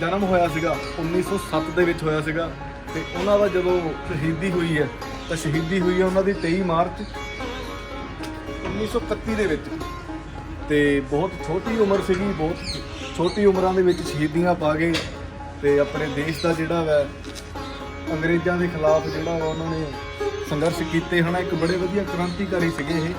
ਜਨਮ ਹੋਇਆ ਸੀਗਾ 1907 ਦੇ ਵਿੱਚ ਹੋਇਆ ਸੀਗਾ ਤੇ ਉਹਨਾਂ ਦਾ ਜਦੋਂ ਸ਼ਹੀਦੀ ਹੋਈ ਹੈ, ਤਾਂ ਸ਼ਹੀਦੀ ਹੋਈ ਹੈ ਉਹਨਾਂ ਦੀ 23 ਮਾਰਚ 1931 ਦੇ ਵਿੱਚ। ਤੇ ਬਹੁਤ ਛੋਟੀ ਉਮਰ ਸੀਗੀ, ਬਹੁਤ ਛੋਟੀ ਉਮਰਾਂ ਦੇ ਵਿੱਚ ਸ਼ਹੀਦੀਆਂ ਪਾ ਗਏ ਤੇ ਆਪਣੇ ਦੇਸ਼ ਦਾ ਜਿਹੜਾ ਵਾ, ਅੰਗਰੇਜ਼ਾਂ ਦੇ ਖਿਲਾਫ ਜਿਹੜਾ ਵਾ ਉਹਨਾਂ ਨੇ ਸੰਘਰਸ਼ ਕੀਤੇ ਹਨਾ, ਇੱਕ ਬੜੇ ਵਧੀਆ ਕ੍ਰਾਂਤੀਕਾਰੀ ਸੀਗੇ ਇਹ।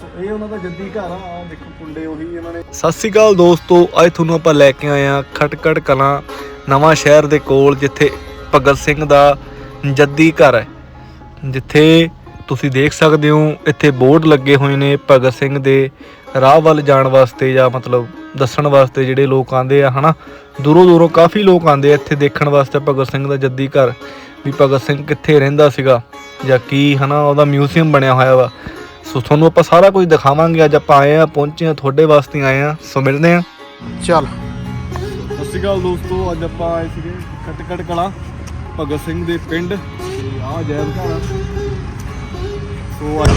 ਇਹ ਉਹਨਾਂ ਦਾ ਜੱਦੀ ਘਰ ਆ, ਆਹ ਦੇਖੋ ਕੁੰਡੇ ਉਹੀ ਇਹਨਾਂ ਨੇ। ਸਤਿ ਸ੍ਰੀ ਅਕਾਲ ਦੋਸਤੋ, ਅੱਜ ਤੁਹਾਨੂੰ ਆਪਾਂ ਲੈ ਕੇ ਆਏ ਆ ਖਟਕੜ ਕਲਾਂ ਨਵਾਂ ਸ਼ਹਿਰ ਦੇ ਕੋਲ, ਜਿੱਥੇ ਭਗਤ ਸਿੰਘ ਦਾ ਜੱਦੀ ਘਰ ਹੈ। ਜਿੱਥੇ ਤੁਸੀਂ ਦੇਖ ਸਕਦੇ ਹੋ, ਇੱਥੇ ਬੋਰਡ ਲੱਗੇ ਹੋਏ ਨੇ ਭਗਤ ਸਿੰਘ ਦੇ ਰਾਹ ਵੱਲ ਜਾਣ ਵਾਸਤੇ ਜਾਂ ਮਤਲਬ ਦੱਸਣ ਵਾਸਤੇ ਜਿਹੜੇ ਲੋਕ ਆਂਦੇ ਆ, ਹਨਾ? ਦੂਰੋਂ ਦੂਰੋਂ ਕਾਫੀ ਲੋਕ ਆਂਦੇ ਆ ਇੱਥੇ ਦੇਖਣ ਵਾਸਤੇ ਭਗਤ ਸਿੰਘ ਦਾ ਜੱਦੀ ਘਰ। ਵੀ ਭਗਤ ਸਿੰਘ ਕਿੱਥੇ ਰਹਿੰਦਾ ਸੀਗਾ ਜਾਂ ਕੀ, ਹਨਾ? ਉਹਦਾ ਮਿਊਜ਼ੀਅਮ ਬਣਿਆ ਹੋਇਆ ਵਾ। ਸੋ ਤੁਹਾਨੂੰ ਆਪਾਂ ਸਾਰਾ ਕੁਝ ਦਿਖਾਵਾਂਗੇ ਅੱਜ ਆਪਾਂ ਆਏ ਆ ਪਹੁੰਚੇ ਆ ਤੁਹਾਡੇ ਵਾਸਤੇ ਆਏ ਆ ਸੋ ਮਿਲਦੇ ਆ ਚੱਲ। ਸਤਿ ਸ਼੍ਰੀ ਅਕਾਲ ਦੋਸਤੋ ਅੱਜ ਆਪਾਂ ਆਏ ਸੀਗੇ ਖਟਕੜ ਕਲਾਂ ਭਗਤ ਸਿੰਘ ਦੇ ਪਿੰਡ। ਤੇ ਆਹ ਜੈਬ ਘਰ ਆ। ਸੋ ਅੱਜ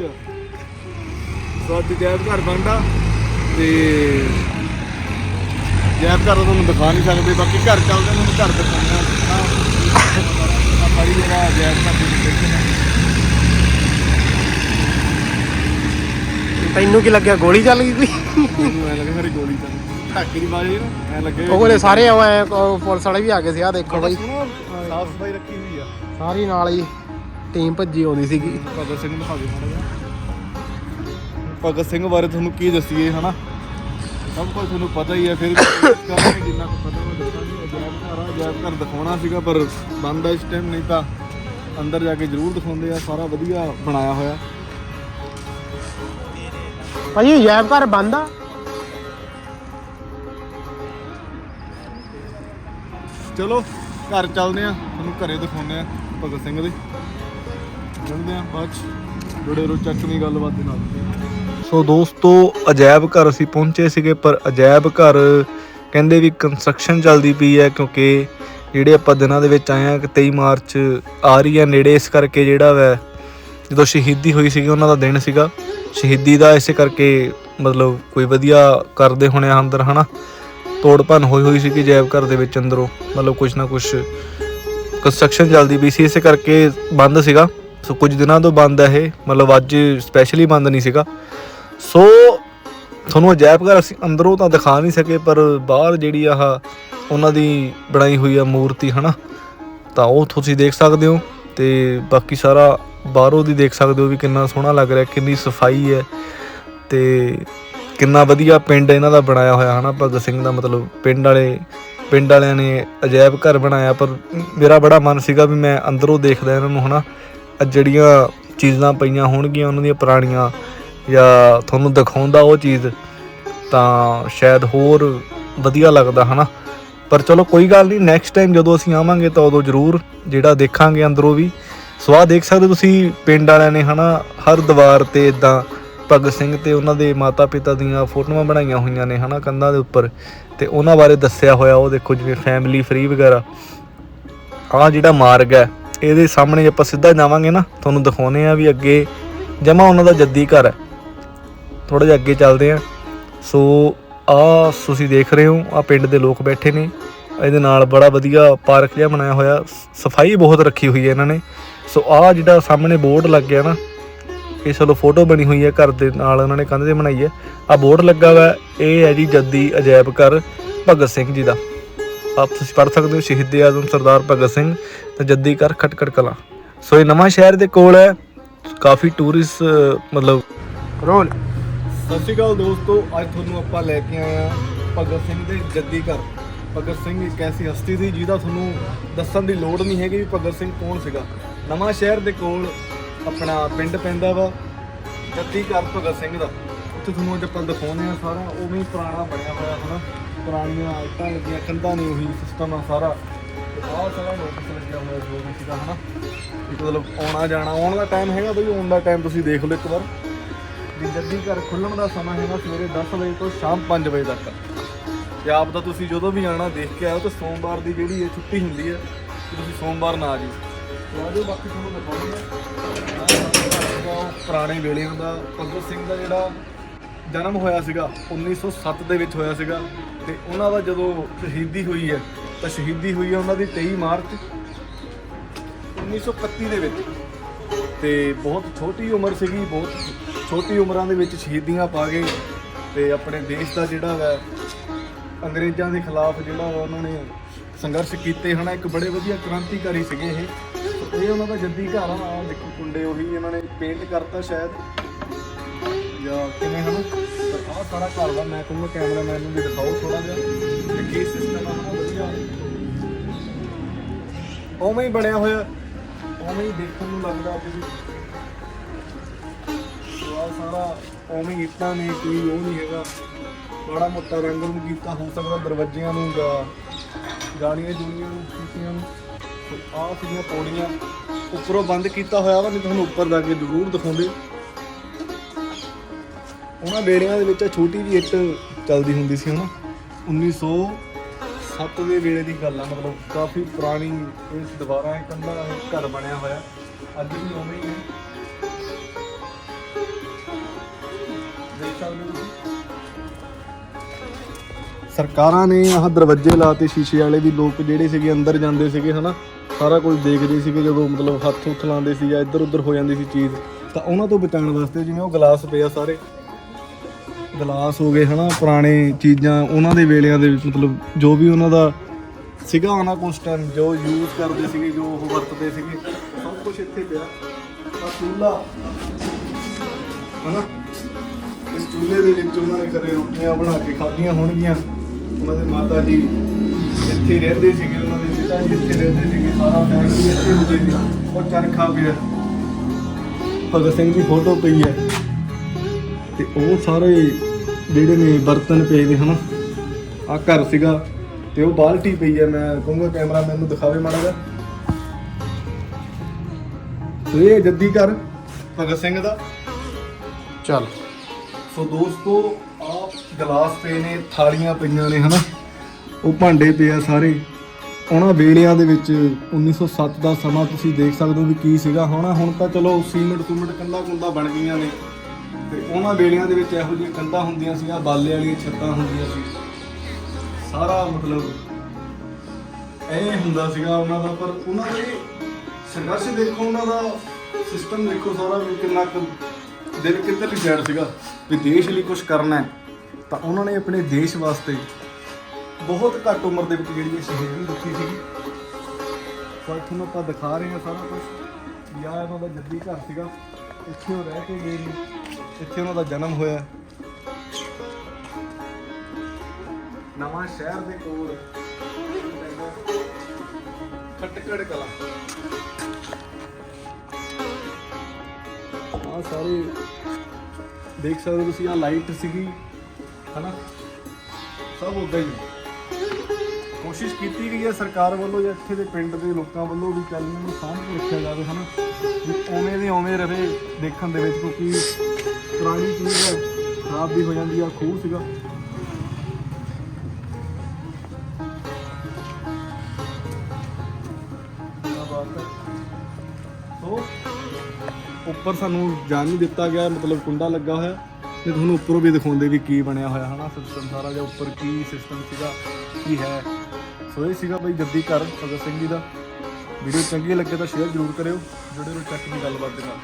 ਆ। ਸੋ ਅੱਜ ਜੈਬ ਘਰ ਬਣਦਾ ਤੇ ਜੈਬ ਘਰ ਤੁਹਾਨੂੰ ਦਿਖਾ ਨਹੀਂ ਸਕਦੇ ਬਾਕੀ ਘਰ ਚੱਲਦੇ ਨੇ ਘਰ ਦਿਖਾਉਂਦੇ ਆ ਆ ਸਾਰੀ ਜਗ੍ਹਾ ਜੈਬ ਘਰ ਦੀ ਲੋਕੇਸ਼ਨ ਹੈ ਤੈਨੂੰ ਕੀ ਲੱਗਿਆ ਗੋਲੀ ਚੱਲ ਗਈ ਕੋਈ? ਮੈਨੂੰ ਐ ਲੱਗਾ ਮੇਰੀ ਗੋਲੀ ਚੱਲ ਧਾਕੀ ਦੀ ਬਾਜੀ ਨਾ ਐ ਲੱਗੇ ਉਹ ਕੋਲੇ ਸਾਰੇ ਆਏ ਪੁਲਿਸ ਵਾਲੇ ਵੀ ਆ ਗਏ ਸੀ ਆ ਦੇਖੋ ਬਾਈ। ਸਾਫ਼ ਸਫ਼ਾਈ ਰੱਖੀ ਹੋਈ ਆ। ਸਾਰੀ ਨਾਲ ਹੀ ਟੀਮ ਭੱਜੀ ਆਉਂਦੀ ਸੀਗੀ। ਭਗਤ ਸਿੰਘ ਦਿਖਾ ਦਿਓ ਮਾੜਾ ਜਿਹਾ। ਭਗਤ ਸਿੰਘ ਬਾਰੇ ਤੁਹਾਨੂੰ ਕੀ ਦੱਸੀਏ ਹਨਾ? ਸਭ ਕੁਝ ਤੁਹਾਨੂੰ ਪਤਾ ਹੀ ਹੈ ਫਿਰ ਵੀ ਕਰਾਂਗੇ ਜਿੰਨਾ ਕੁ ਪਤਾ ਉਹ ਦੱਸਾਂਗੇ ਅਜਾਇਬ ਘਰ ਆ ਅਜਾਇਬ ਘਰ ਦਿਖਾਉਣਾ ਸੀਗਾ ਪਰ ਬੰਦ ਆ ਇਸ ਟਾਈਮ ਨਹੀਂ ਤਾਂ ਅੰਦਰ ਜਾ ਕੇ ਜ਼ਰੂਰ ਦਿਖਾਉਂਦੇ ਆ ਸਾਰਾ ਵਧੀਆ ਬਣਾਇਆ ਹੋਇਆ। ਭਾਈ ਜੈਬ ਘਰ ਬੰਦ ਆ? ਚਲੋ ਘਰ ਚੱਲਦੇ ਆ ਤੁਹਾਨੂੰ ਘਰੇ ਦਿਖਾਉਂਦੇ ਆ ਭਗਤ ਸਿੰਘ ਦੇ। ਮਿਲਦੇ ਆ ਬਾਅਦ ਚ ਜੁੜੇ ਰਹੋ ਚੱਕਵੀਂ ਗੱਲਬਾਤ ਦੇ ਨਾਲ। ਸੋ ਦੋਸਤੋ ਅਜਾਇਬ ਘਰ ਅਸੀਂ ਪਹੁੰਚੇ ਸੀਗੇ ਪਰ ਅਜਾਇਬ ਘਰ ਕਹਿੰਦੇ ਵੀ ਕੰਸਟਰਕਸ਼ਨ ਚੱਲਦੀ ਪਈ ਹੈ ਕਿਉਂਕਿ ਜਿਹੜੇ ਆਪਾਂ ਦਿਨਾਂ ਦੇ ਵਿੱਚ ਆਏ ਆ ਕਿ 23 ਮਾਰਚ ਆ ਰਹੀ ਹੈ, ਨੇੜੇ ਇਸ ਕਰਕੇ ਜਿਹੜਾ ਵੈ, ਜਦੋਂ ਸ਼ਹੀਦੀ ਹੋਈ ਸੀਗੀ ਉਹਨਾਂ ਦਾ ਦਿਨ ਸੀਗਾ, ਸ਼ਹੀਦੀ ਦਾ ਇਸੇ ਕਰਕੇ ਮਤਲਬ ਕੋਈ ਵਧੀਆ ਕਰਦੇ ਹੋਣੇ ਆ ਅੰਦਰ ਹਨਾ? ਤੋੜ ਭੰਨ ਹੋਈ ਹੋਈ ਸੀ ਕਿ ਜੈਬ ਘਰ ਦੇ ਵਿੱਚ ਅੰਦਰੋਂ, ਮਤਲਬ ਕੁਝ ਨਾ ਕੁਝ ਕੰਸਟਰਕਸ਼ਨ ਚੱਲਦੀ ਪਈ ਸੀ, ਇਸੇ ਕਰਕੇ ਬੰਦ ਸੀਗਾ। ਸੋ ਕੁਝ ਦਿਨਾਂ ਤੋਂ ਬੰਦ ਹੈ ਇਹ, ਮਤਲਬ ਅੱਜ ਸਪੈਸ਼ਲੀ ਬੰਦ ਨਹੀਂ ਸੀਗਾ। ਸੋ ਤੁਹਾਨੂੰ ਅਜਾਇਬ ਘਰ ਅਸੀਂ ਅੰਦਰੋਂ ਤਾਂ ਦਿਖਾ ਨਹੀਂ ਸਕੇ, ਪਰ ਬਾਹਰ ਜਿਹੜੀ ਆਹ ਉਹਨਾਂ ਦੀ ਬਣਾਈ ਹੋਈ ਆ ਮੂਰਤੀ, ਹਨਾ, ਤਾਂ ਉਹ ਤੁਸੀਂ ਦੇਖ ਸਕਦੇ ਹੋ ਤੇ ਬਾਕੀ ਸਾਰਾ ਬਾਹਰੋਂ ਦੀ ਦੇਖ ਸਕਦੇ ਹੋ ਵੀ ਕਿੰਨਾ ਸੋਹਣਾ ਲੱਗ ਰਿਹਾ, ਕਿੰਨੀ ਸਫ਼ਾਈ ਹੈ ਤੇ ਕਿੰਨਾ ਵਧੀਆ ਪਿੰਡ ਇਹਨਾਂ ਦਾ ਬਣਾਇਆ ਹੋਇਆ, ਹਨਾ, ਭਗਤ ਸਿੰਘ ਦਾ ਮਤਲਬ ਪਿੰਡ ਵਾਲੇ, ਪਿੰਡ ਵਾਲਿਆਂ ਨੇ ਅਜਾਇਬ ਘਰ ਬਣਾਇਆ, ਪਰ ਮੇਰਾ ਬੜਾ ਮਨ ਸੀਗਾ ਵੀ ਮੈਂ ਅੰਦਰੋਂ ਦੇਖਦਾ ਇਹਨਾਂ ਨੂੰ, ਹਨਾ, ਆਹ ਜਿਹੜੀਆਂ ਚੀਜ਼ਾਂ ਪਈਆਂ ਹੋਣਗੀਆਂ, ਉਹਨਾਂ ਦੀਆਂ ਪੁਰਾਣੀਆਂ ਜਾਂ ਤੁਹਾਨੂੰ ਦਿਖਾਉਂਦਾ ਉਹ ਚੀਜ਼, ਤਾਂ ਸ਼ਾਇਦ ਹੋਰ ਵਧੀਆ ਲੱਗਦਾ, ਹਨਾ? ਪਰ ਚਲੋ ਕੋਈ ਗੱਲ ਨਹੀਂ ਨੈਕਸਟ ਟਾਈਮ ਜਦੋਂ ਅਸੀਂ ਆਵਾਂਗੇ ਤਾਂ ਉਦੋਂ ਜ਼ਰੂਰ ਜਿਹੜਾ ਦੇਖਾਂਗੇ ਅੰਦਰੋਂ ਵੀ ਸੋ ਦੇਖ ਸਕਦੇ ਤੁਸੀਂ ਪਿੰਡ ਵਾਲਿਆਂ ਨੇ, ਹਨਾ? ਹਰ ਦੀਵਾਰ ਤੇ ਇਦਾਂ ਭਗਤ ਸਿੰਘ ਤੇ ਉਹਨਾਂ ਦੇ ਮਾਤਾ ਪਿਤਾ ਦੀਆਂ ਫੋਟੋਆਂ ਬਣਾਈਆਂ ਹੋਈਆਂ ਨੇ, ਹਨਾ? ਕੰਧਾਂ ਦੇ ਉੱਪਰ, ਤੇ ਉਹਨਾਂ ਬਾਰੇ ਦੱਸਿਆ ਹੋਇਆ ਉਹ ਦੇਖੋ, ਜਿਵੇਂ ਫੈਮਿਲੀ ਫ੍ਰੀ ਵਗੈਰਾ। ਆਹ ਜਿਹੜਾ ਮਾਰਗ ਹੈ, ਇਹਦੇ ਸਾਹਮਣੇ ਆਪਾਂ ਸਿੱਧਾ ਜਾਵਾਂਗੇ ਨਾ, ਤੁਹਾਨੂੰ ਦਿਖਾਉਨੇ ਆ ਵੀ ਅੱਗੇ ਜਮਾ ਉਹਨਾਂ ਦਾ ਜੱਦੀ ਘਰ ਹੈ। ਥੋੜਾ ਜਿਹਾ ਅੱਗੇ ਚੱਲਦੇ ਆ ਸੋ ਆ ਤੁਸੀਂ ਦੇਖ ਰਹੇ ਹੋ ਆ ਪਿੰਡ ਦੇ ਲੋਕ ਬੈਠੇ ਨੇ। ਇਹਦੇ ਨਾਲ ਬੜਾ ਵਧੀਆ ਪਾਰਕ ਜਿਹਾ ਬਣਾਇਆ ਹੋਇਆ। ਸਫ਼ਾਈ ਬਹੁਤ ਰੱਖੀ ਹੋਈ ਹੈ ਇਹਨਾਂ ਨੇ। ਸੋ ਆ ਜਿਹੜਾ ਸਾਹਮਣੇ ਬੋਰਡ ਲੱਗ ਗਿਆ ਨਾ, ਇਹ ਚਲੋ ਫੋਟੋ ਬਣੀ ਹੋਈ ਹੈ, ਘਰ ਦੇ ਨਾਲ ਉਹਨਾਂ ਨੇ ਕੰਧ ਤੇ ਬਣਾਈ ਹੈ। ਆ ਬੋਰਡ ਲੱਗਾ ਹੋਇਆ, ਇਹ ਹੈ ਜੀ ਜੱਦੀ ਅਜਾਇਬ ਘਰ ਭਗਤ ਸਿੰਘ ਜੀ ਦਾ। ਆਪ ਤੁਸੀਂ ਪੜ੍ਹ ਸਕਦੇ ਹੋ, ਸ਼ਹੀਦ ਆਜ਼ਮ ਸਰਦਾਰ ਭਗਤ ਸਿੰਘ ਤੇ ਜੱਦੀ ਘਰ ਖਟਕੜ ਕਲਾਂ। ਸੋ ਇਹ ਨਵਾਂ ਸ਼ਹਿਰ ਦੇ ਕੋਲ ਹੈ। ਕਾਫੀ ਟੂਰਿਸਟ ਮਤਲਬ ਰੋਲ। ਸਤਿ ਸ਼੍ਰੀ ਅਕਾਲ ਦੋਸਤੋ, ਅੱਜ ਤੁਹਾਨੂੰ ਆਪਾਂ ਲੈ ਕੇ ਆਏ ਆ ਭਗਤ ਸਿੰਘ ਦੇ ਜੱਦੀ ਘਰ। ਭਗਤ ਸਿੰਘ ਇੱਕ ਐਸੀ ਹਸਤੀ ਸੀ ਜਿਹਦਾ ਤੁਹਾਨੂੰ ਦੱਸਣ ਦੀ ਲੋੜ ਨਹੀਂ ਹੈਗੀ ਵੀ ਭਗਤ ਸਿੰਘ ਕੌਣ ਸੀਗਾ। ਨਵਾਂ ਸ਼ਹਿਰ ਦੇ ਕੋਲ ਆਪਣਾ ਪਿੰਡ ਪੈਂਦਾ ਵਾ, ਜੱਦੀ ਘਰ ਭਗਤ ਸਿੰਘ ਦਾ। ਉੱਥੇ ਤੁਹਾਨੂੰ ਅੱਜ ਆਪਾਂ ਦਿਖਾਉਂਦੇ ਆ ਸਾਰਾ, ਉਵੇਂ ਹੀ ਪੁਰਾਣਾ ਬਣਿਆ ਹੋਇਆ ਹਨਾ। ਪੁਰਾਣੀਆਂ ਇੱਟਾਂ ਲੱਗੀਆਂ, ਕੰਧਾਂ ਨੇ ਉਹੀ ਸਿਸਟਮ ਆ ਸਾਰਾ। ਬਹੁਤ ਸਾਰਾ ਨੋਟਿਸ ਲੱਗਿਆ ਹੋਇਆ ਜੋ ਵੀ ਸੀਗਾ ਹਨਾ। ਵੀ ਮਤਲਬ ਆਉਣਾ ਜਾਣਾ ਆਉਣ ਦਾ ਟਾਈਮ ਹੈਗਾ ਬਈ, ਆਉਣ ਦਾ ਟਾਈਮ ਤੁਸੀਂ ਦੇਖ ਲਓ ਇੱਕ ਵਾਰ। ਵੀ ਜੱਦੀ ਘਰ ਖੁੱਲਣ ਦਾ ਸਮਾਂ ਹੈਗਾ ਸਵੇਰੇ 10 ਵਜੇ ਤੋਂ ਸ਼ਾਮ 5 ਵਜੇ ਤੱਕ। ਤੇ ਆਪ ਤਾਂ ਤੁਸੀਂ ਜਦੋਂ ਵੀ ਆਣਾ ਦੇਖ ਕੇ ਆਓ ਤੇ ਸੋਮਵਾਰ ਦੀ ਜਿਹੜੀ ਇਹ ਛੁੱਟੀ ਹੁੰਦੀ ਹੈ ਕਿ ਤੁਸੀਂ ਸੋਮਵਾਰ ਨਾ ਆ ਜਿਓ ਤੇ ਆਜੋ ਬਾਕੀ ਤੁਹਾਨੂੰ ਦਿਖਾਉਂਦੇ ਆ ਪੁਰਾਣੇ ਵੇਲਿਆਂ ਦਾ ਭਗਤ ਸਿੰਘ ਦਾ ਜਿਹੜਾ ਜਨਮ ਹੋਇਆ ਸੀਗਾ 1907 ਦੇ ਵਿੱਚ ਹੋਇਆ ਸੀਗਾ। ਤੇ ਉਹਨਾਂ ਦਾ ਜਦੋਂ ਸ਼ਹੀਦੀ ਹੋਈ ਹੈ, ਤਾਂ ਸ਼ਹੀਦੀ ਹੋਈ ਹੈ ਉਹਨਾਂ ਦੀ 23 ਮਾਰਚ 1931 ਦੇ ਵਿੱਚ। ਤੇ ਬਹੁਤ ਛੋਟੀ ਉਮਰ ਸੀਗੀ, ਬਹੁਤ ਛੋਟੀ ਉਮਰਾਂ ਦੇ ਵਿੱਚ ਸ਼ਹੀਦੀਆਂ ਪਾ ਗਏ ਤੇ ਆਪਣੇ ਦੇਸ਼ ਦਾ ਜਿਹੜਾ ਵਾ, ਅੰਗਰੇਜ਼ਾਂ ਦੇ ਖਿਲਾਫ ਜਿਹੜਾ ਵਾ ਉਹਨਾਂ ਨੇ ਸੰਘਰਸ਼ ਕੀਤੇ ਹਨਾ, ਇੱਕ ਬੜੇ ਵਧੀਆ ਕ੍ਰਾਂਤੀਕਾਰੀ ਸੀਗੇ ਇਹ। ਇਹ ਉਹਨਾਂ ਦਾ ਜੱਦੀ ਘਰ ਆ ਦੇਖੋ ਕੁੰਡੇ ਉਹੀ ਇਹਨਾਂ ਨੇ ਪੇਂਟ ਕਰਤਾ ਸ਼ਾਇਦ। ਜਾਂ ਕਿਵੇਂ ਹਨ, ਪਰ ਆਹ ਸਾਰਾ ਘਰ ਦਾ ਮੈਂ ਕਹੂੰਗਾ ਕੈਮਰਾਮੈਨ ਨੂੰ ਵੀ ਦਿਖਾਓ ਥੋੜਾ ਜਿਹਾ ਕਿ ਕੀ ਸਿਸਟਮ ਆ ਹਨਾ ਵਧੀਆ। ਉਵੇਂ ਹੀ ਬਣਿਆ ਹੋਇਆ, ਉਵੇਂ ਹੀ ਦੇਖਣ ਨੂੰ ਲੱਗਦਾ ਵੀ ਸਾਰਾ ਉਵੇਂ ਇੱਟਾਂ ਨੇ, ਕੋਈ ਉਹ ਨਹੀਂ ਹੈਗਾ। ਮਾੜਾ ਮੋਟਾ ਰੰਗ ਨੂੰ ਕੀਤਾ, ਹੋ ਸਕਦਾ ਦਰਵਾਜ਼ਿਆਂ ਨੂੰ ਜਾਂ ਗਾੜੀਆਂ ਜੂੜੀਆਂ ਨੂੰ ਕੀਤੀਆਂ ਨੂੰ। ਆਹ ਸੀਗੀਆਂ ਪੌੜੀਆਂ। ਉੱਪਰੋਂ ਬੰਦ ਕੀਤਾ ਹੋਇਆ ਵਾ, ਨਹੀਂ ਤੁਹਾਨੂੰ ਉੱਪਰ ਜਾ ਕੇ ਜ਼ਰੂਰ ਦਿਖਾਉਂਦੇ। ਉਹਨਾਂ ਬੇੜਿਆਂ ਦੇ ਵਿੱਚ ਛੋਟੀ ਜਿਹੀ ਇੱਟ ਚੱਲਦੀ ਹੁੰਦੀ ਸੀ, ਹਨਾ? 1907 ਦੇ ਵੇਲੇ ਦੀ ਗੱਲ ਆ, ਮਤਲਬ ਕਾਫੀ ਪੁਰਾਣੀ ਇਸ ਦੁਬਾਰਾ ਇਹ ਕੰਧਾ ਘਰ ਬਣਿਆ ਹੋਇਆ। ਅੱਜ ਵੀ ਉਵੇਂ ਹੀ। ਸਰਕਾਰਾਂ ਨੇ ਆਹ ਦਰਵਾਜ਼ੇ ਲਾਤੇ ਸ਼ੀਸ਼ੇ ਵਾਲੇ ਵੀ ਲੋਕ ਜਿਹੜੇ ਸੀਗੇ ਅੰਦਰ ਜਾਂਦੇ ਸੀਗੇ, ਹਨਾ, ਸਾਰਾ ਕੁਝ ਦੇਖਦੇ ਸੀਗੇ ਜਦੋਂ ਮਤਲਬ ਹੱਥ ਉੱਥ ਲਾਉਂਦੇ ਸੀ ਜਾਂ ਇੱਧਰ ਉੱਧਰ ਹੋ ਜਾਂਦੀ ਸੀ ਚੀਜ਼। ਤਾਂ ਉਹਨਾਂ ਤੋਂ ਬਚਾਉਣ ਵਾਸਤੇ ਜਿਵੇਂ ਉਹ ਗਲਾਸ ਪਿਆ ਸਾਰੇ, ਗਲਾਸ ਹੋ ਗਏ, ਹਨਾ, ਪੁਰਾਣੇ ਚੀਜ਼ਾਂ, ਉਹਨਾਂ ਦੇ ਵੇਲਿਆਂ ਦੇ ਵਿੱਚ, ਮਤਲਬ ਜੋ ਵੀ ਉਹਨਾਂ ਦਾ ਸੀਗਾ, ਉਹਨਾਂ ਕੋਲ ਉਸ ਟਾਈਮ ਜੋ ਯੂਜ਼ ਕਰਦੇ ਸੀਗੇ, ਜੋ ਉਹ ਵਰਤਦੇ ਸੀਗੇ, ਸਭ ਕੁਝ ਇੱਥੇ ਪਿਆ। ਆ ਚੂਲਾ ਹਨਾ ਇਸ ਚੂਲੇ ਦੇ ਵਿੱਚ ਉਹਨਾਂ ਨੇ ਕਦੇ ਰੋਟੀਆਂ ਬਣਾ ਕੇ ਖਾਧੀਆਂ ਹੋਣਗੀਆਂ। ਉਹਨਾਂ ਦੇ ਮਾਤਾ ਜੀ ਇੱਥੇ ਰਹਿੰਦੇ ਸੀਗੇ ਉਹਨਾਂ ਦੇ ਪਿਤਾ ਜੀ ਇੱਥੇ ਰਹਿੰਦੇ ਸੀਗੇ ਸਾਰਾ ਫੈਮਿਲੀ ਇੱਥੇ ਹੁੰਦੀ ਸੀ। ਉਹ ਚਰਖਾ ਪਿਆ। ਭਗਤ ਸਿੰਘ ਦੀ ਫੋਟੋ ਪਈ ਹੈ। ਤੇ ਉਹ ਸਾਰੇ ਜਿਹੜੇ ਨੇ ਬਰਤਨ ਪਏ ਨੇ ਹਨਾ? ਆ ਘਰ ਸੀਗਾ ਤੇ ਉਹ ਬਾਲਟੀ ਪਈ ਹੈ। ਮੈਂ ਕਹੂੰਗਾ ਕੈਮਰਾਮੈਨ ਨੂੰ ਦਿਖਾਵੇ ਮਾੜਾ ਜਿਹਾ। ਸੋ ਇਹ ਜੱਦੀ ਘਰ ਭਗਤ ਸਿੰਘ ਦਾ। ਚੱਲ। ਸੋ ਦੋਸਤੋ ਗਲਾਸ ਪਏ ਨੇ, ਥਾਲੀਆਂ ਪਈਆਂ ਨੇ, ਹਨਾ? ਉਹ ਭਾਂਡੇ ਪਏ ਆ ਸਾਰੇ। ਉਹਨਾਂ ਵੇਲਿਆਂ ਦੇ ਵਿੱਚ 1907 ਦਾ ਸਮਾਂ ਤੁਸੀਂ ਦੇਖ ਸਕਦੇ ਹੋ ਵੀ ਕੀ ਸੀਗਾ। ਹੁਣ ਹੁਣ ਤਾਂ ਚਲੋ ਸੀਮਿੰਟ ਸੂਮਿੰਟ ਕੰਧਾਂ ਕੁੰਧਾਂ ਬਣ ਗਈਆਂ ਨੇ। ਤੇ ਉਹਨਾਂ ਵੇਲਿਆਂ ਦੇ ਵਿੱਚ ਇਹੋ ਜਿਹੀਆਂ ਕੰਧਾਂ ਹੁੰਦੀਆਂ ਸੀਗੀਆਂ, ਬਾਲੇ ਵਾਲੀਆਂ ਛੱਤਾਂ ਹੁੰਦੀਆਂ ਸੀ। ਸਾਰਾ ਮਤਲਬ ਇਹ ਹੁੰਦਾ ਸੀਗਾ ਉਹਨਾਂ ਦਾ, ਪਰ ਉਹਨਾਂ ਦੇ ਸੰਘਰਸ਼ ਦੇਖੋ, ਉਹਨਾਂ ਦਾ ਸਿਸਟਮ ਦੇਖੋ ਸਾਰਾ ਵੀ ਕਿੰਨਾ ਕੁ ਦਿਲ ਕਿੱਧਰ ਲਈ ਸਾਈਡ ਸੀਗਾ। ਵੀ ਦੇਸ਼ ਲਈ ਕੁਝ ਕਰਨਾ ਹੈ। ਤਾਂ ਉਹਨਾਂ ਨੇ ਆਪਣੇ ਦੇਸ਼ ਵਾਸਤੇ ਬਹੁਤ ਘੱਟ ਉਮਰ ਦੇ ਵਿੱਚ ਜਿਹੜੀ ਇਹ ਸ਼ਹੀਦੀ ਦਿੱਤੀ ਸੀਗੀ। ਸੋ ਅੱਜ ਤੁਹਾਨੂੰ ਆਪਾਂ ਦਿਖਾ ਰਹੇ ਹਾਂ ਸਾਰਾ ਕੁਝ ਵੀ ਉਹਨਾਂ ਦਾ ਜੱਦੀ ਘਰ ਸੀਗਾ। ਇੱਥੇ ਉਹ ਰਹਿ ਕੇ ਗਏ ਨੇ। ਇੱਥੇ ਉਹਨਾਂ ਦਾ ਜਨਮ ਹੋਇਆ। ਨਵਾਂ ਸ਼ਹਿਰ ਦੇ ਕੋਲ। ਖਟਕੜ ਕਲਾ। ਆ ਸਾਰੇ ਦੇਖ ਸਕਦੇ ਹੋ ਤੁਸੀਂ ਆ ਲਾਈਟ ਸੀਗੀ। ਹਨਾ? ਸਭ ਉਦਾਂ ਹੀ ਕੋਸ਼ਿਸ਼ ਕੀਤੀ ਗਈ ਹੈ ਸਰਕਾਰ ਵੱਲੋਂ ਜਾਂ ਇੱਥੇ ਦੇ ਪਿੰਡ ਦੇ ਲੋਕਾਂ ਵੱਲੋਂ ਵੀ ਚੱਲ ਨੂੰ ਸਾਂਭ ਕੇ ਰੱਖਿਆ ਜਾਵੇ, ਹਨਾ? ਵੀ ਉਵੇਂ ਦੇ ਉਵੇਂ ਰਹੇ ਦੇਖਣ ਦੇ ਵਿੱਚ, ਕਿਉਂਕਿ ਪੁਰਾਣੀ ਚੀਜ਼ ਹੈ ਖਰਾਬ ਵੀ ਹੋ ਜਾਂਦੀ ਆ, ਖੂਹ ਸੀਗਾ। ਕਿਆ ਬਾਤ ਹੈ ਸੋ, ਉੱਪਰ ਸਾਨੂੰ ਜਾਣ ਨਹੀਂ ਦਿੱਤਾ ਗਿਆ, ਮਤਲਬ ਕੁੰਡਾ ਲੱਗਾ ਹੋਇਆ। ਤੇ ਤੁਹਾਨੂੰ ਉੱਪਰੋਂ ਵੀ ਦਿਖਾਉਂਦੇ ਵੀ ਕੀ ਬਣਿਆ ਹੋਇਆ, ਹਨਾ? ਸਿਸਟਮ ਸਾਰਾ ਜਿਹਾ ਉੱਪਰ ਕੀ ਸਿਸਟਮ ਸੀਗਾ, ਕੀ ਹੈ? ਸੋ ਇਹ ਸੀਗਾ ਬਈ ਜੱਦੀ ਘਰ, ਭਗਤ ਸਿੰਘ ਜੀ ਦਾ। ਵੀਡੀਓ ਚੰਗੀ ਲੱਗੇ ਤਾਂ ਸ਼ੇਅਰ ਜ਼ਰੂਰ ਕਰਿਓ ਜੁੜੇ ਰਹੋ ਚੱਕ ਦੀ ਗੱਲਬਾਤ ਦੇ ਨਾਲ।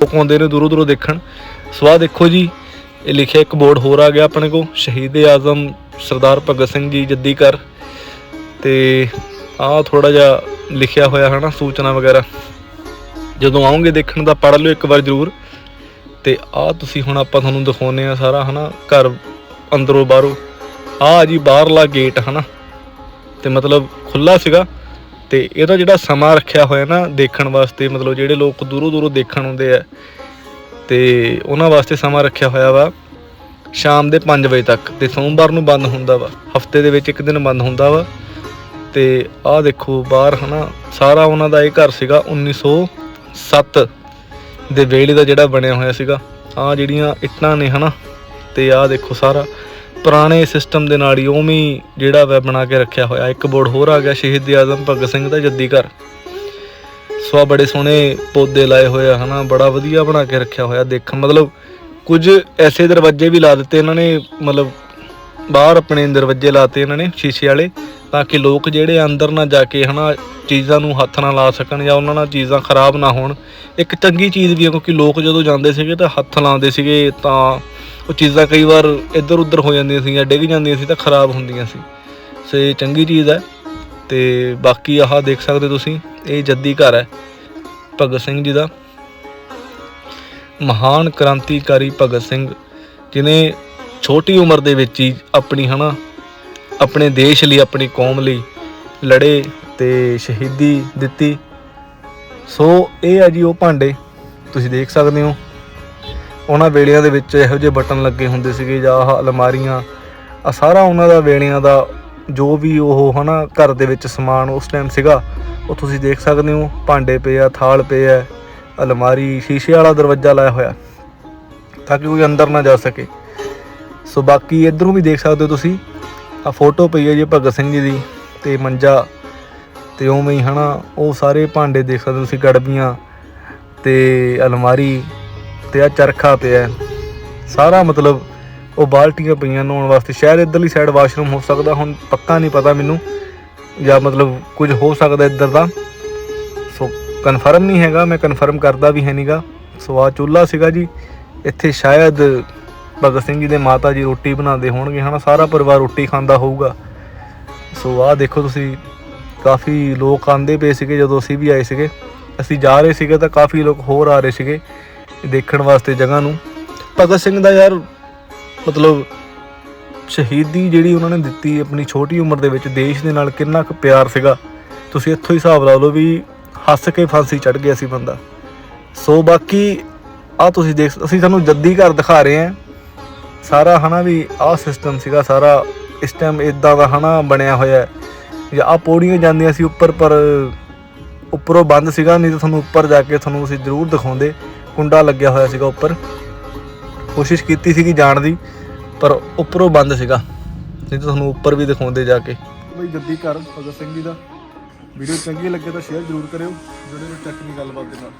ਲੋਕ ਆਉਂਦੇ ਨੇ ਦੂਰੋਂ ਦੂਰੋਂ ਦੇਖਣ। ਸੋ ਦੇਖੋ ਜੀ, ਇਹ ਲਿਖਿਆ ਇੱਕ ਬੋਰਡ ਹੋਰ ਆ ਗਿਆ ਆਪਣੇ ਕੋ ਸ਼ਹੀਦ ਆਜ਼ਮ ਸਰਦਾਰ ਭਗਤ ਸਿੰਘ ਜੀ ਜੱਦੀ ਘਰ। ਤੇ ਆ ਥੋੜਾ ਜਿਹਾ ਲਿਖਿਆ ਹੋਇਆ, ਹਨਾ, ਸੂਚਨਾ ਵਗੈਰਾ। ਜਦੋਂ ਆਉਂਗੇ ਦੇਖਣ ਦਾ ਪੜ੍ਹ ਲਿਓ ਇੱਕ ਵਾਰ ਜ਼ਰੂਰ। ਤੇ ਆਹ ਤੁਸੀਂ ਹੁਣ ਆਪਾਂ ਤੁਹਾਨੂੰ ਦਿਖਾਉਨੇ ਆ ਸਾਰਾ, ਹਨਾ, ਘਰ ਅੰਦਰੋਂ ਬਾਹਰੋਂ। ਆਹ ਜੀ ਬਾਹਰਲਾ ਗੇਟ ਹਨਾ, ਤੇ ਮਤਲਬ ਖੁੱਲਾ ਸੀਗਾ। ਤੇ ਇਹਦਾ ਜਿਹੜਾ ਸਮਾਂ ਰੱਖਿਆ ਹੋਇਆ ਨਾ ਦੇਖਣ ਵਾਸਤੇ, ਮਤਲਬ ਜਿਹੜੇ ਲੋਕ ਦੂਰੋਂ ਦੂਰੋਂ ਦੇਖਣ ਆਉਂਦੇ ਆ, ਤੇ ਉਹਨਾਂ ਵਾਸਤੇ ਸਮਾਂ ਰੱਖਿਆ ਹੋਇਆ ਵਾ ਸ਼ਾਮ ਦੇ 5 ਵਜੇ ਤੱਕ। ਤੇ ਸੋਮਵਾਰ ਨੂੰ ਬੰਦ ਹੁੰਦਾ ਵਾ, ਹਫ਼ਤੇ ਦੇ ਵਿੱਚ ਇੱਕ ਦਿਨ ਬੰਦ ਹੁੰਦਾ ਵਾ। ਤੇ ਆਹ ਦੇਖੋ ਬਾਹਰ, ਹਨਾ, ਸਾਰਾ ਉਹਨਾਂ ਦਾ ਇਹ ਘਰ ਸੀਗਾ 1907 ਦੇ ਵੇਲੇ ਦਾ ਜਿਹੜਾ ਬਣਿਆ ਹੋਇਆ ਸੀਗਾ, ਆਹ ਜਿਹੜੀਆਂ ਇੱਟਾਂ ਨੇ ਹਨਾ, ਤੇ ਆਹ ਦੇਖੋ ਸਾਰਾ। ਪੁਰਾਣੇ ਸਿਸਟਮ ਦੇ ਨਾਲ ਹੀ ਉਵੇਂ ਹੀ ਜਿਹੜਾ ਵਾ ਬਣਾ ਕੇ ਰੱਖਿਆ ਹੋਇਆ। ਇੱਕ ਬੋਰਡ ਹੋਰ ਆ ਗਿਆ ਸ਼ਹੀਦ ਆਜ਼ਮ ਭਗਤ ਸਿੰਘ ਦਾ ਜੱਦੀ ਘਰ। ਸੋ ਆਹ ਬੜੇ ਸੋਹਣੇ ਪੌਦੇ ਲਾਏ ਹੋਏ ਆ ਹਨਾ, ਬੜਾ ਵਧੀਆ ਬਣਾ ਕੇ ਰੱਖਿਆ ਹੋਇਆ। ਦੇਖ, ਮਤਲਬ ਕੁਝ ਐਸੇ ਦਰਵਾਜ਼ੇ ਵੀ ਲਾ ਦਿੱਤੇ ਇਹਨਾਂ ਨੇ, ਮਤਲਬ ਬਾਹਰ ਆਪਣੇ ਦਰਵਾਜ਼ੇ ਲਾਤੇ ਇਹਨਾਂ ਨੇ ਸ਼ੀਸ਼ੇ ਵਾਲੇ, ਤਾਂ ਕਿ ਲੋਕ ਜਿਹੜੇ ਅੰਦਰ ਨਾ ਜਾ ਕੇ ਹਨਾ ਚੀਜ਼ਾਂ ਨੂੰ ਹੱਥ ਨਾ ਲਾ ਸਕਣ ਜਾਂ ਉਹਨਾਂ ਨਾਲ ਚੀਜ਼ਾਂ ਖਰਾਬ ਨਾ ਹੋਣ। ਇੱਕ ਚੰਗੀ ਚੀਜ਼ ਵੀ ਹੈ ਕਿਉਂਕਿ ਲੋਕ ਜਦੋਂ ਜਾਂਦੇ ਸੀਗੇ ਤਾਂ ਹੱਥ ਲਾਉਂਦੇ ਸੀਗੇ, ਤਾਂ ਉਹ ਚੀਜ਼ਾਂ ਕਈ ਵਾਰ ਇੱਧਰ ਉੱਧਰ ਹੋ ਜਾਂਦੀਆਂ ਸੀ ਜਾਂ ਡਿੱਗ ਜਾਂਦੀਆਂ ਸੀ ਤਾਂ ਖਰਾਬ ਹੁੰਦੀਆਂ ਸੀ। ਸੋ ਇਹ ਚੰਗੀ ਚੀਜ਼ ਹੈ ਤੇ ਬਾਕੀ ਆਹ ਦੇਖ ਸਕਦੇ ਤੁਸੀਂ, ਇਹ ਜੱਦੀ ਘਰ ਹੈ ਭਗਤ ਸਿੰਘ ਜੀ ਦਾ। ਮਹਾਨ ਕ੍ਰਾਂਤੀਕਾਰੀ ਭਗਤ ਸਿੰਘ ਜਿਨੇ ਛੋਟੀ ਉਮਰ ਦੇ ਵਿੱਚ ਹੀ ਆਪਣੀ, ਹਨਾ, ਆਪਣੇ ਦੇਸ਼ ਲਈ, ਆਪਣੀ ਕੌਮ ਲਈ ਲੜੇ ਤੇ ਸ਼ਹੀਦੀ ਦਿੱਤੀ। ਸੋ ਇਹ ਆ ਜੀ ਉਹ ਭਾਂਡੇ, ਤੁਸੀਂ ਦੇਖ ਸਕਦੇ ਹੋ। ਉਹਨਾਂ ਵੇਲਿਆਂ ਦੇ ਵਿੱਚ ਇਹੋ ਜਿਹੇ ਬਟਨ ਲੱਗੇ ਹੁੰਦੇ ਸੀਗੇ, ਜਾਂ ਆਹ ਅਲਮਾਰੀਆਂ। ਆ ਸਾਰਾ ਉਹਨਾਂ ਦਾ ਵੇਲਿਆਂ ਦਾ ਜੋ ਵੀ ਉਹ, ਹਨਾ, ਘਰ ਦੇ ਵਿੱਚ ਸਮਾਨ ਉਸ ਟਾਈਮ ਸੀਗਾ, ਉਹ ਤੁਸੀਂ ਦੇਖ ਸਕਦੇ ਹੋ। ਭਾਂਡੇ ਪਏ ਆ, ਥਾਲ ਪਏ ਆ, ਅਲਮਾਰੀ, ਸ਼ੀਸ਼ੇ ਵਾਲਾ ਦਰਵਾਜ਼ਾ ਲਾਇਆ ਹੋਇਆ, ਤਾਂ ਕਿ ਕੋਈ ਅੰਦਰ ਨਾ ਜਾ ਸਕੇ। ਸੋ ਬਾਕੀ ਇਧਰੋਂ ਵੀ ਦੇਖ ਸਕਦੇ ਹੋ ਤੁਸੀਂ। ਆ ਫੋਟੋ ਪਈ ਹੈ ਜੀ ਭਗਤ ਸਿੰਘ ਜੀ ਦੀ ਤੇ ਮੰਜਾ। ਤੇ ਉਵੇਂ ਹੀ ਹਨਾ, ਉਹ ਸਾਰੇ ਭਾਂਡੇ ਦੇਖ ਸਕਦੇ ਤੁਸੀਂ ਗੜਬੀਆਂ ਤੇ ਅਲਮਾਰੀ ਤੇ ਆ ਚਰਖਾ ਪਿਆ ਸਾਰਾ ਮਤਲਬ ਉਹ ਬਾਲਟੀਆਂ ਪਈਆਂ ਨਹਾਉਣ ਵਾਸਤੇ। ਸ਼ਾਇਦ ਇਧਰਲੀ ਸਾਈਡ ਵਾਸ਼ਰੂਮ ਹੋ ਸਕਦਾ, ਹੁਣ ਪੱਕਾ ਨਹੀਂ ਪਤਾ ਮੈਨੂੰ। ਜਾਂ ਮਤਲਬ ਕੁਝ ਹੋ ਸਕਦਾ ਇੱਧਰ ਦਾ। ਸੋ ਕਨਫਰਮ ਨਹੀਂ ਹੈਗਾ, ਮੈਂ ਕਨਫਰਮ ਕਰਦਾ ਵੀ ਹੈ ਨਹੀਂਗਾ ਸੋ ਆ ਚੁੱਲ੍ਹਾ ਸੀਗਾ ਜੀ। ਇੱਥੇ ਸ਼ਾਇਦ ਭਗਤ ਸਿੰਘ ਜੀ ਦੇ ਮਾਤਾ ਜੀ ਰੋਟੀ ਬਣਾਉਂਦੇ ਹੋਣਗੇ, ਹਨਾ? ਸਾਰਾ ਪਰਿਵਾਰ ਰੋਟੀ ਖਾਂਦਾ ਹੋਊਗਾ। ਸੋ ਆਹ ਦੇਖੋ ਤੁਸੀਂ, ਕਾਫੀ ਲੋਕ ਆਂਦੇ ਪਏ ਸੀਗੇ ਜਦੋਂ ਅਸੀਂ ਵੀ ਆਏ ਸੀਗੇ। ਅਸੀਂ ਜਾ ਰਹੇ ਸੀਗੇ ਤਾਂ ਕਾਫੀ ਲੋਕ ਹੋਰ ਆ ਰਹੇ ਸੀਗੇ ਦੇਖਣ ਵਾਸਤੇ ਜਗ੍ਹਾ ਨੂੰ। ਭਗਤ ਸਿੰਘ ਦਾ ਯਾਰ, ਮਤਲਬ ਸ਼ਹੀਦੀ ਜਿਹੜੀ ਉਹਨਾਂ ਨੇ ਦਿੱਤੀ ਆਪਣੀ ਛੋਟੀ ਉਮਰ ਦੇ ਵਿੱਚ ਦੇਸ਼ ਦੇ ਨਾਲ ਕਿੰਨਾ ਕੁ ਪਿਆਰ ਸੀਗਾ। ਤੁਸੀਂ ਇੱਥੋਂ ਹੀ ਹਿਸਾਬ ਲਾ ਲਓ ਵੀ ਹੱਸ ਕੇ ਫਾਂਸੀ ਚੜ ਗਿਆ ਸੀ ਬੰਦਾ। ਸੋ ਬਾਕੀ ਆ ਤੁਸੀਂ ਦੇਖ, ਅਸੀਂ ਤੁਹਾਨੂੰ ਜੱਦੀ ਘਰ ਦਿਖਾ ਰਹੇ ਹਾਂ। ਸਾਰਾ ਹਨਾ ਵੀ ਆਹ ਸਿਸਟਮ ਸੀਗਾ, ਸਾਰਾ ਇਸ ਟਾਈਮ ਇਦਾਂ ਦਾ ਹਨਾ ਬਣਿਆ ਹੋਇਆ ਜਾਂ ਆ ਪੌੜੀਆਂ ਜਾਂਦੀਆਂ ਸੀ ਉੱਪਰ, ਪਰ ਉੱਪਰੋਂ ਬੰਦ ਸੀਗਾ, ਨਹੀਂ ਤਾਂ ਤੁਹਾਨੂੰ ਉੱਪਰ ਜਾ ਕੇ ਤੁਹਾਨੂੰ ਅਸੀਂ ਜ਼ਰੂਰ ਦਿਖਾਉਂਦੇ। ਕੁੰਡਾ ਲੱਗਿਆ ਹੋਇਆ ਸੀਗਾ ਉੱਪਰ। ਕੋਸ਼ਿਸ਼ ਕੀਤੀ ਸੀਗੀ ਜਾਣ ਦੀ, ਪਰ ਉੱਪਰੋਂ ਬੰਦ ਸੀਗਾ। ਨਹੀਂ ਤਾਂ ਤੁਹਾਨੂੰ ਉੱਪਰ ਵੀ ਦਿਖਾਉਂਦੇ ਜਾ ਕੇ। ਬਈ ਜੱਦੀ ਘਰ, ਭਗਤ ਸਿੰਘ ਜੀ ਦਾ। ਵੀਡੀਓ ਚੰਗੀ ਲੱਗੇ ਤਾਂ ਸ਼ੇਅਰ ਜ਼ਰੂਰ ਕਰਿਓ, ਜਿਹੜੇ ਚੱਕਣੀ ਗੱਲਬਾਤ ਦੇ ਨਾਲ।